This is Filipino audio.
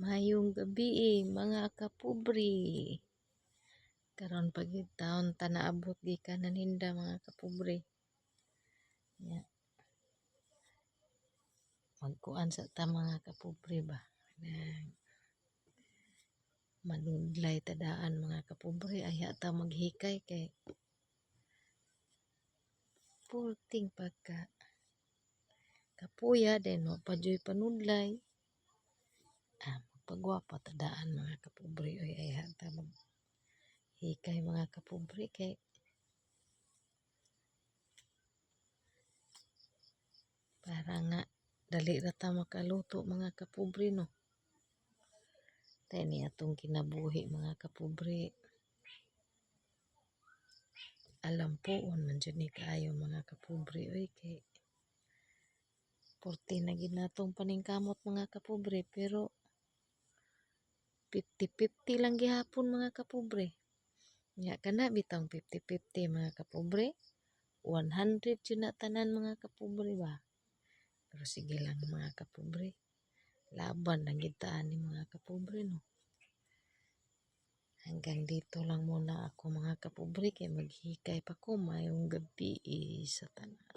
Mayong gabi mga kapubri. Karon pag taon ta naabot gikan naninda mga kapubri. Ya. Magkuan sa ta mga kapubri ba. Nang manudlay tadaan mga kapubri aya ta maghikay kay pulting pagka kapuya din no pajoy panudlay ah magpagwapa tadaan mga kapubri. Oy aya ta mag hikay mga kapubri kay para nga dali ra ta makaluto mga kapubri no? Tay ni atong kinabuhi mga kapubri. Alam po man jud ni kaayo mga kapubri. Oy kay Porte na gid natong paningkamot mga kapubri pero 50-50 lang gihapon mga kapubri. Nya kana bitang 50-50 mga kapubri. 100 yun na tanan mga kapubri ba. Pero sige lang mga kapubri. Laban lang gid ta ani mga kapubri no. Hanggang dito lang muna ako mga kapubri kay maghikay pa ko mayong gabi sa tanan.